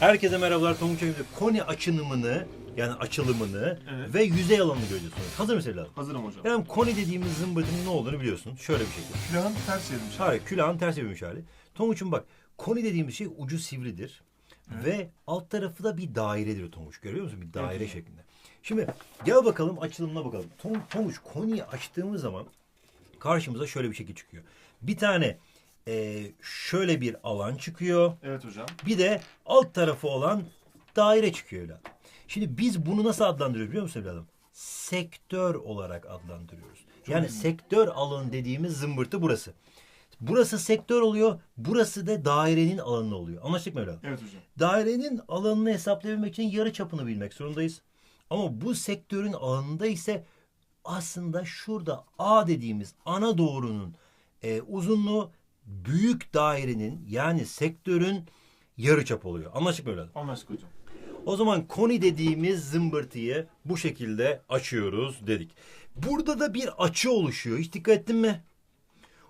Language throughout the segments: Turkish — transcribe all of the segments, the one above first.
Herkese merhabalar Tonguç Evim'de koni açınımını yani açılımını Evet. ve yüzey alanını göreceğiz. sonra. Hazır mısın evladım? Hazırım hocam. Yani koni dediğimiz zımbırtının ne olduğunu biliyorsun. Şöyle bir şekilde. Silahın ters çevirmiş. Hayır külahın ters çevirmiş hali. Tonguç'um bak koni dediğimiz şey ucu sivridir. Ve alt tarafı da bir dairedir Tonguç. Görüyor musun? Bir daire şeklinde. Şimdi gel bakalım açılımına bakalım. Ton- Tonguç koniyi açtığımız zaman karşımıza şöyle bir şekil çıkıyor. Bir tane e, şöyle bir alan çıkıyor. Evet hocam. Bir de alt tarafı olan daire çıkıyor evladım. Şimdi biz bunu nasıl adlandırıyoruz biliyor musun evladım? Sektör olarak adlandırıyoruz. yani sektör alanı dediğimiz zımbırtı burası. Burası sektör oluyor, burası da dairenin alanı oluyor. Anlaştık mı evladım? Evet hocam. Dairenin alanını hesaplayabilmek için yarı çapını bilmek zorundayız. Ama bu sektörün alanında ise aslında şurada A dediğimiz ana doğrunun e, uzunluğu büyük dairenin yani sektörün yarı çap oluyor. Anlaştık mı evladım? Anlaştık hocam. O zaman koni dediğimiz zımbırtıyı bu şekilde açıyoruz dedik. Burada da bir açı oluşuyor. Hiç dikkat ettin mi?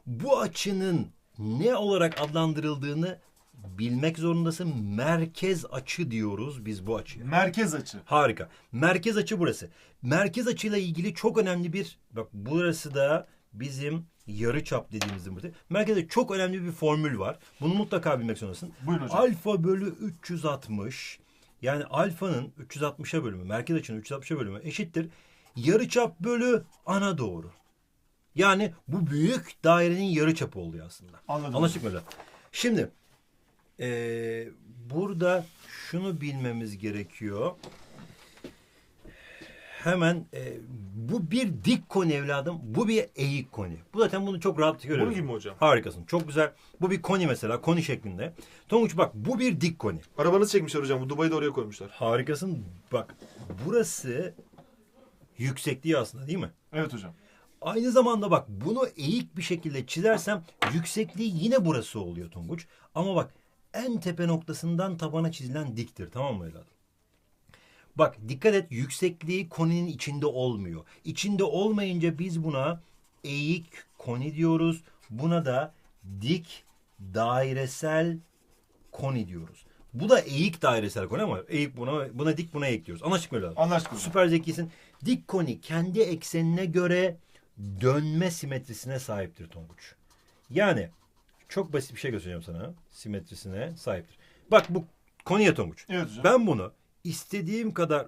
Bu açının ne olarak adlandırıldığını bilmek zorundasın. Merkez açı diyoruz biz bu açıya. Merkez açı. Harika. Merkez açı burası. Merkez açıyla ilgili çok önemli bir bak burası da bizim yarı çap dediğimiz zımbırtı. Merkezde çok önemli bir formül var. Bunu mutlaka bilmek zorundasın. Buyurun hocam. Alfa bölü 360 yani alfanın 360'a bölümü, merkez açının 360'a bölümü eşittir. Yarıçap bölü ana doğru. Yani bu büyük dairenin yarıçapı oluyor aslında. Anladım. Anlaştık mı? Şimdi eee, burada şunu bilmemiz gerekiyor. Hemen eee, bu bir dik koni evladım. Bu bir eğik koni. Bu zaten bunu çok rahat görüyoruz. Bunun gibi mi hocam? Harikasın. Çok güzel. Bu bir koni mesela. Koni şeklinde. Tonguç bak bu bir dik koni. Arabanızı çekmişler hocam. Bu Dubai'de oraya koymuşlar. Harikasın. Bak burası yüksekliği aslında değil mi? Evet hocam. Aynı zamanda bak bunu eğik bir şekilde çizersem yüksekliği yine burası oluyor Tonguç. Ama bak en tepe noktasından tabana çizilen diktir tamam mı evladım? Bak dikkat et yüksekliği koninin içinde olmuyor. İçinde olmayınca biz buna eğik koni diyoruz. Buna da dik dairesel koni diyoruz. Bu da eğik dairesel koni ama eğik buna buna dik buna eğik diyoruz. Anlaştık mı evladım? Anlaştık. Süper zekisin. Dik koni kendi eksenine göre dönme simetrisine sahiptir Tonguç. Yani çok basit bir şey göstereceğim sana. Simetrisine sahiptir. Bak bu koniye Tonguç. Evet hocam. Ben bunu istediğim kadar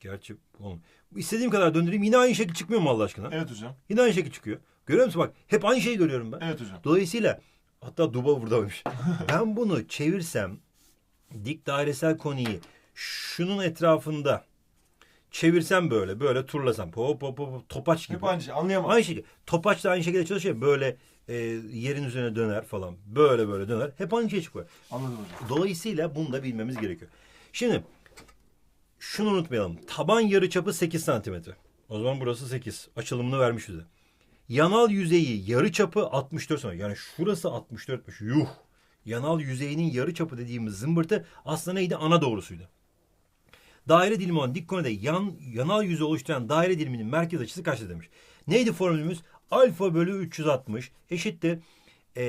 gerçi oğlum, istediğim kadar döndüreyim yine aynı şekil çıkmıyor mu Allah aşkına? Evet hocam. Yine aynı şekil çıkıyor. Görüyor musun bak hep aynı şeyi görüyorum ben. Evet hocam. Dolayısıyla hatta duba buradaymış. ben bunu çevirsem dik dairesel koniyi şunun etrafında çevirsem böyle böyle turlasam hop hop hop topaç gibi. Hep aynı şey. Anlayamadım. Aynı şekilde. Topaç da aynı şekilde çalışıyor. Böyle e, yerin üzerine döner falan. Böyle böyle döner. Hep aynı şey çıkıyor. Anladım hocam. Dolayısıyla bunu da bilmemiz gerekiyor. Şimdi şunu unutmayalım. Taban yarıçapı 8 santimetre. O zaman burası 8. Açılımını vermiş bize. Yanal yüzeyi yarıçapı 64 santimetre. Yani şurası 64'müş. Yuh. Yanal yüzeyinin yarıçapı dediğimiz zımbırtı aslında neydi? Ana doğrusuydu. Daire dilimi olan dik konide yan, yanal yüzey oluşturan daire diliminin merkez açısı kaçtır demiş. Neydi formülümüz? Alfa bölü 360 eşittir. E,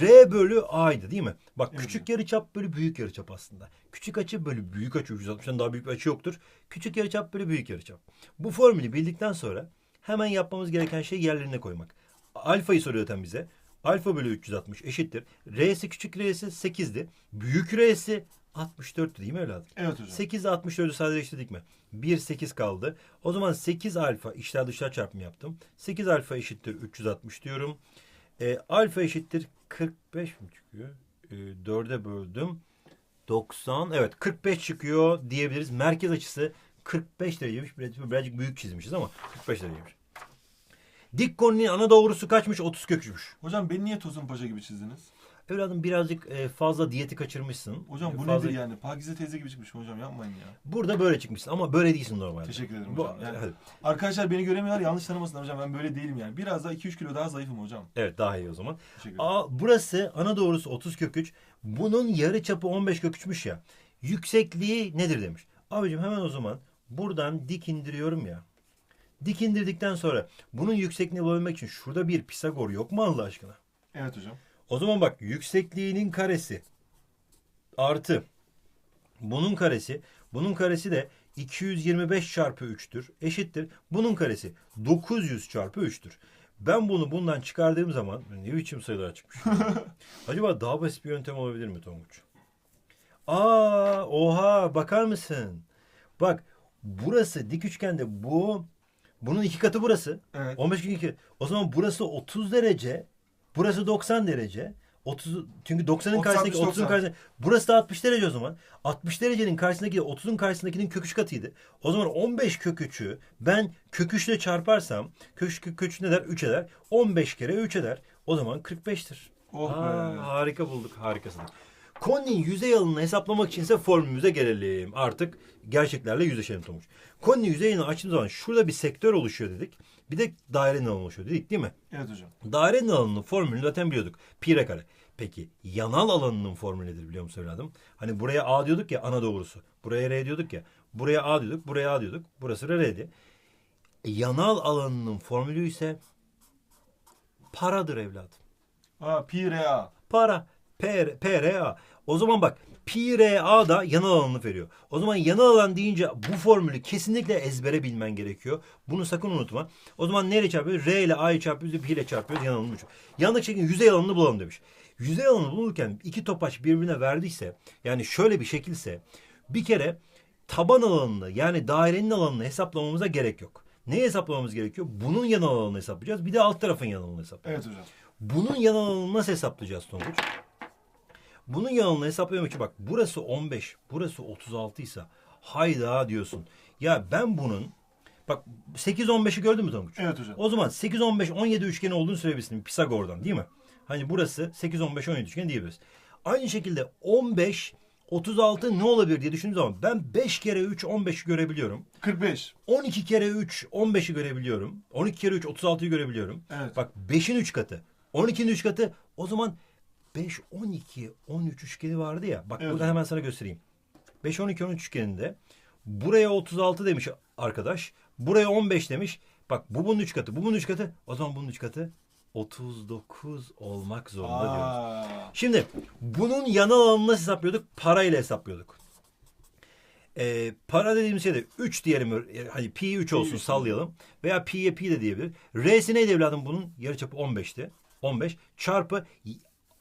R bölü A'ydı değil mi? Bak Evet. küçük yarıçap bölü büyük yarıçap aslında. Küçük açı bölü büyük açı 360'dan daha büyük bir açı yoktur. Küçük yarıçap bölü büyük yarıçap. Bu formülü bildikten sonra hemen yapmamız gereken şey yerlerine koymak. Alfayı soruyor zaten bize. Alfa bölü 360 eşittir. R'si küçük R'si 8'di. Büyük R'si 64'tü değil mi evladım? Evet hocam. 8 ile 64'ü sadeleştirdik mi? 1 8 kaldı. O zaman 8 alfa içler dışlar çarpımı yaptım. 8 alfa eşittir 360 diyorum. E, alfa eşittir 45 mi çıkıyor? E, 4'e böldüm. 90 evet 45 çıkıyor diyebiliriz. Merkez açısı 45 dereceymiş. Biraz- Birazcık büyük çizmişiz ama 45 dereceymiş. Dik koninin ana doğrusu kaçmış? 30 kökmüş. Hocam beni niye Tosun Paşa gibi çizdiniz? Evladım birazcık e, fazla diyeti kaçırmışsın. Hocam bu Fazla- nedir yani? Pakize teyze gibi çıkmış hocam yapmayın ya. Burada böyle çıkmışsın ama böyle değilsin normalde. Teşekkür ederim Bu- hocam. Yani- hadi. Arkadaşlar beni göremiyorlar yanlış tanımasınlar hocam ben böyle değilim yani. Biraz daha 2-3 kilo daha zayıfım hocam. Evet daha iyi o zaman. Teşekkür ederim. Aa, burası ana doğrusu 30 kök 3. Bunun yarı çapı 15 kök 3'müş ya. Yüksekliği nedir demiş. Abicim hemen o zaman buradan dik indiriyorum ya. Dik indirdikten sonra bunun yüksekliğini bulabilmek için şurada bir Pisagor yok mu Allah aşkına? Evet hocam. O zaman bak yüksekliğinin karesi artı Bunun karesi, bunun karesi de 225 çarpı 3'tür. Eşittir. Bunun karesi 900 çarpı 3'tür. Ben bunu bundan çıkardığım zaman ne biçim sayılar çıkmış. Acaba daha basit bir yöntem olabilir mi Tonguç? Aa, oha bakar mısın? Bak burası dik üçgende bu bunun iki katı burası. Evet. 15 gün iki. O zaman burası 30 derece. Burası 90 derece. 30 çünkü 90'ın 30, karşısındaki 60, 30'un 90. karşısındaki burası da 60 derece o zaman. 60 derecenin karşısındaki 30'un karşısındakinin kök katıydı. O zaman 15 kök 3'ü ben kök 3 ile çarparsam kök kök 3 ne der? 3 eder. 15 kere 3 eder. O zaman 45'tir. Oh Aa, be. harika bulduk. Harikasın. Koninin yüzey alanını hesaplamak içinse formülümüze gelelim. Artık gerçeklerle yüzleşelim Tomuç. Koninin yüzeyini açtığımız zaman şurada bir sektör oluşuyor dedik. Bir de dairenin alanı oluşuyor dedik değil mi? Evet hocam. Dairenin alanının formülünü zaten biliyorduk. Pi r kare. Peki yanal alanının formülü nedir biliyor musun evladım? Hani buraya A diyorduk ya ana doğrusu. Buraya R diyorduk ya. Buraya A diyorduk, buraya A diyorduk. Burası R'di. Yanal alanının formülü ise paradır evladım. Aa pi r a. Para. P, PRA. O zaman bak pi RA da yanal alanını veriyor. O zaman yanal alan deyince bu formülü kesinlikle ezbere bilmen gerekiyor. Bunu sakın unutma. O zaman neyle çarpıyoruz? R ile A'yı çarpıyoruz, pi ile çarpıyoruz. Yanal alanını bulacağız. Yanındaki şeklin yüzey alanını bulalım demiş. Yüzey alanını bulurken iki topaç birbirine verdiyse yani şöyle bir şekilse bir kere taban alanını yani dairenin alanını hesaplamamıza gerek yok. Neyi hesaplamamız gerekiyor? Bunun yanal alanını hesaplayacağız. Bir de alt tarafın yanal alanını hesaplayacağız. Evet hocam. Bunun yanal alanını nasıl hesaplayacağız Tonguç? Bunun yanalını hesaplamak için bak burası 15, burası 36 ise hayda diyorsun. Ya ben bunun bak 8 15'i gördün mü Tonguç? Evet hocam. O zaman 8 15 17 üçgeni olduğunu söyleyebilirsin Pisagor'dan değil mi? Hani burası 8 15 17 üçgeni diyebiliriz. Aynı şekilde 15 36 ne olabilir diye düşündüğüm zaman ben 5 kere 3 15'i görebiliyorum. 45. 12 kere 3 15'i görebiliyorum. 12 kere 3 36'yı görebiliyorum. Evet. Bak 5'in 3 katı. 12'nin 3 katı. O zaman 5 12 13 üçgeni vardı ya. Bak Evet. burada hemen sana göstereyim. 5 12 13 üçgeninde buraya 36 demiş arkadaş. Buraya 15 demiş. Bak bu bunun 3 katı. Bu bunun 3 katı. O zaman bunun 3 katı 39 olmak zorunda diyoruz. Aa. Şimdi bunun yanal alanını nasıl hesaplıyorduk? Parayla hesaplıyorduk. Ee, para dediğimiz şey de 3 diyelim. Hani pi 3 olsun üç sallayalım. Veya pi'ye pi de diyebilir. R'si neydi evladım bunun? Yarıçapı 15'ti. 15 çarpı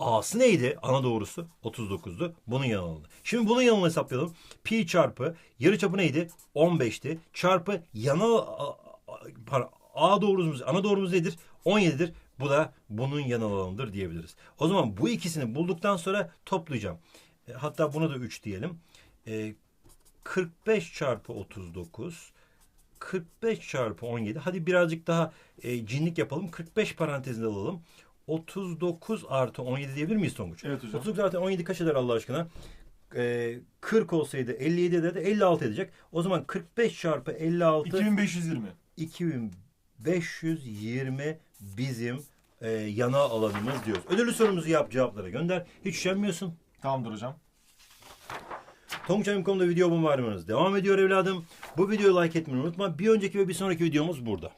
A'sı neydi? Ana doğrusu 39'du. Bunun alanı. Şimdi bunun yanalını hesaplayalım. Pi çarpı yarıçapı neydi? 15'ti. Çarpı yanal a- a- para, A doğrumuz, ana doğrumuz nedir? 17'dir. Bu da bunun yanal alanıdır diyebiliriz. O zaman bu ikisini bulduktan sonra toplayacağım. E, hatta buna da 3 diyelim. E, 45 çarpı 39 45 çarpı 17 hadi birazcık daha e, cinlik yapalım 45 parantezinde alalım 39 artı 17 diyebilir miyiz Tonguç? Evet hocam. 39 artı 17 kaç eder Allah aşkına? E, 40 olsaydı 57 ederdi 56 edecek. O zaman 45 çarpı 56 2520. 2520 bizim e, yana alanımız diyoruz. Ödüllü sorumuzu yap cevaplara gönder. Hiç üşenmiyorsun. Tamamdır hocam. Tonguç.com'da video bombardımanımız devam ediyor evladım. Bu videoyu like etmeyi unutma. Bir önceki ve bir sonraki videomuz burada.